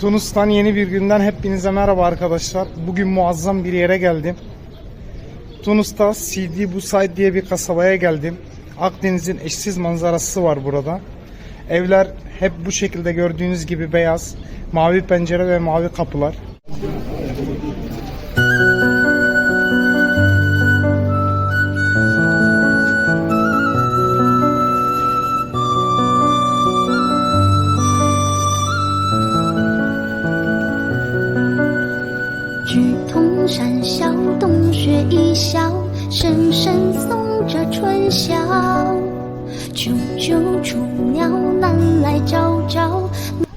Tunus'tan yeni bir günden hepinize merhaba arkadaşlar. Bugün muazzam bir yere geldim. Tunus'ta Sidi Busaid diye bir kasabaya geldim. Akdeniz'in eşsiz manzarası var burada. Evler hep bu şekilde gördüğünüz gibi beyaz, mavi pencere ve mavi kapılar. “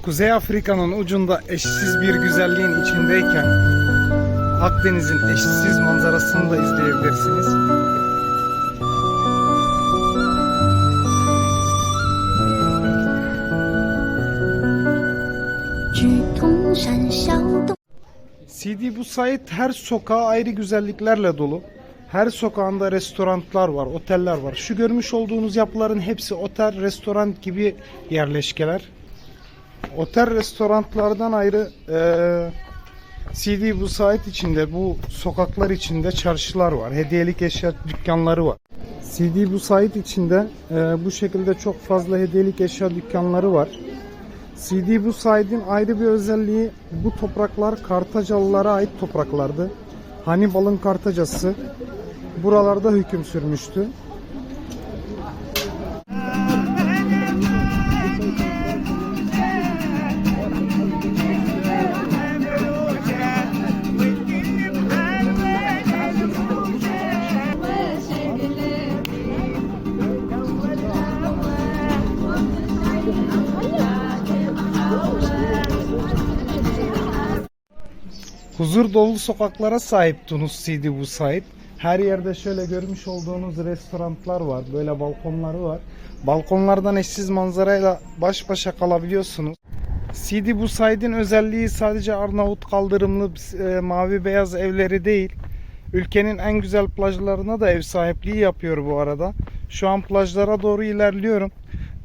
Kuzey Afrika'nın ucunda eşsiz bir güzelliğin içindeyken Akdeniz'in eşsiz manzarasını da izleyebilirsiniz. CD bu sayet her sokağı ayrı güzelliklerle dolu. Her sokağında restoranlar var, oteller var. Şu görmüş olduğunuz yapıların hepsi otel, restoran gibi yerleşkeler. Otel, restoranlardan ayrı eee Sidi Busaid içinde bu sokaklar içinde çarşılar var. Hediyelik eşya dükkanları var. Sidi Busaid içinde eee, bu şekilde çok fazla hediyelik eşya dükkanları var. CD bu Said'in ayrı bir özelliği bu topraklar Kartacalılara ait topraklardı. Hannibal'ın Kartacası buralarda hüküm sürmüştü. Huzur dolu sokaklara sahip Tunus Sidi bu Said. Her yerde şöyle görmüş olduğunuz restoranlar var. Böyle balkonları var. Balkonlardan eşsiz manzarayla baş başa kalabiliyorsunuz. Sidi bu özelliği sadece Arnavut kaldırımlı e, mavi beyaz evleri değil. Ülkenin en güzel plajlarına da ev sahipliği yapıyor bu arada. Şu an plajlara doğru ilerliyorum.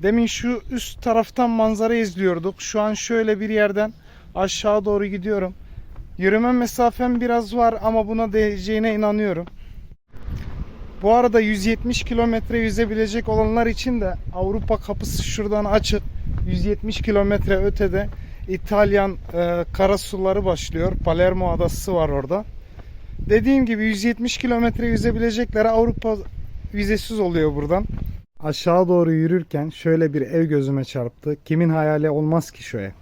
Demin şu üst taraftan manzara izliyorduk. Şu an şöyle bir yerden aşağı doğru gidiyorum. Yürüme mesafem biraz var ama buna değeceğine inanıyorum. Bu arada 170 kilometre yüzebilecek olanlar için de Avrupa kapısı şuradan açık. 170 kilometre ötede İtalyan e, karasuları başlıyor. Palermo adası var orada. Dediğim gibi 170 kilometre yüzebileceklere Avrupa vizesiz oluyor buradan. Aşağı doğru yürürken şöyle bir ev gözüme çarptı. Kimin hayali olmaz ki şu?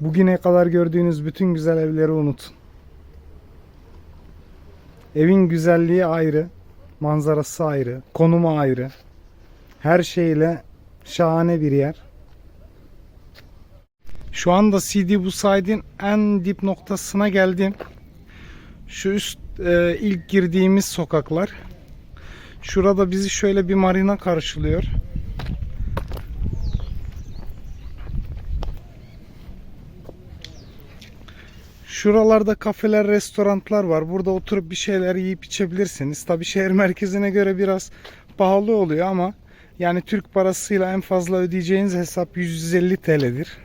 Bugüne kadar gördüğünüz bütün güzel evleri unutun. Evin güzelliği ayrı, manzarası ayrı, konumu ayrı. Her şeyle şahane bir yer. Şu anda Sidi Busaid'in en dip noktasına geldim. Şu üst e, ilk girdiğimiz sokaklar. Şurada bizi şöyle bir marina karşılıyor. Şuralarda kafeler, restoranlar var. Burada oturup bir şeyler yiyip içebilirsiniz. Tabi şehir merkezine göre biraz pahalı oluyor ama yani Türk parasıyla en fazla ödeyeceğiniz hesap 150 TL'dir.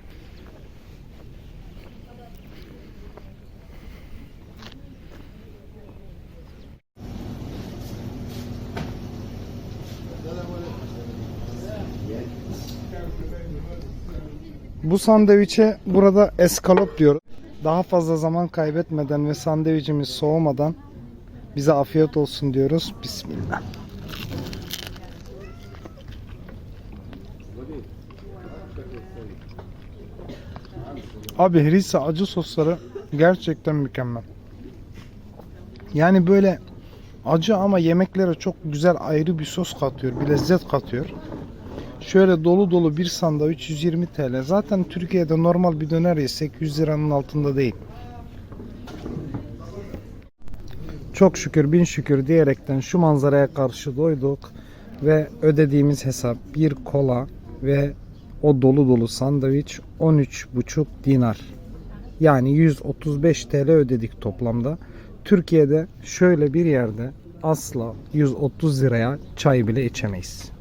Bu sandviçe burada eskalop diyoruz. Daha fazla zaman kaybetmeden ve sandviçimiz soğumadan bize afiyet olsun diyoruz. Bismillah. Abi herisa acı sosları gerçekten mükemmel. Yani böyle Acı ama yemeklere çok güzel ayrı bir sos katıyor, bir lezzet katıyor. Şöyle dolu dolu bir sandviç 120 TL. Zaten Türkiye'de normal bir döner yesek 100 liranın altında değil. Çok şükür bin şükür diyerekten şu manzaraya karşı doyduk ve ödediğimiz hesap bir kola ve o dolu dolu sandviç 13,5 dinar. Yani 135 TL ödedik toplamda. Türkiye'de şöyle bir yerde asla 130 liraya çay bile içemeyiz.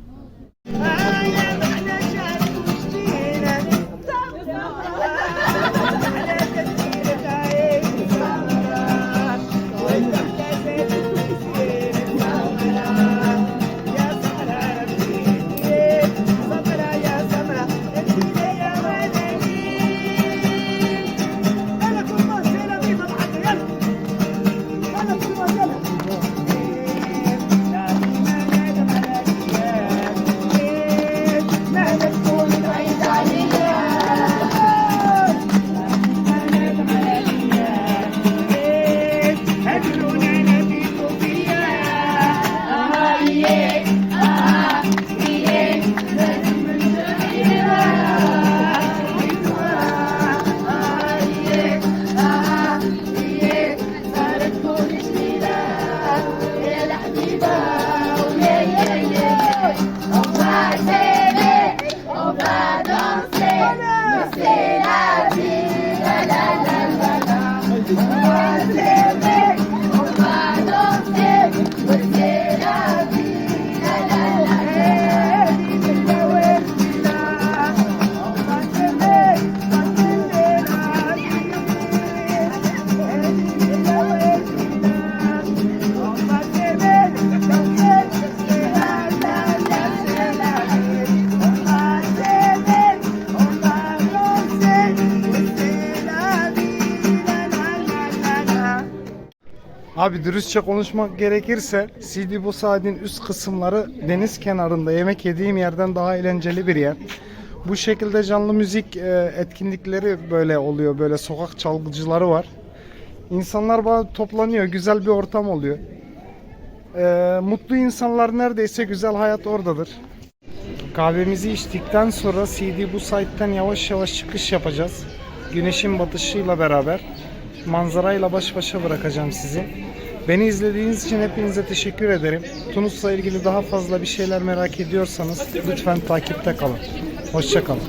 Abi dürüstçe konuşmak gerekirse Sidi Bu Saad'in üst kısımları deniz kenarında yemek yediğim yerden daha eğlenceli bir yer. Bu şekilde canlı müzik e, etkinlikleri böyle oluyor. Böyle sokak çalgıcıları var. İnsanlar ba- toplanıyor. Güzel bir ortam oluyor. E, mutlu insanlar neredeyse güzel hayat oradadır. Kahvemizi içtikten sonra CD bu site'ten yavaş yavaş çıkış yapacağız. Güneşin batışıyla beraber manzarayla baş başa bırakacağım sizi. Beni izlediğiniz için hepinize teşekkür ederim. Tunus'la ilgili daha fazla bir şeyler merak ediyorsanız lütfen takipte kalın. Hoşçakalın.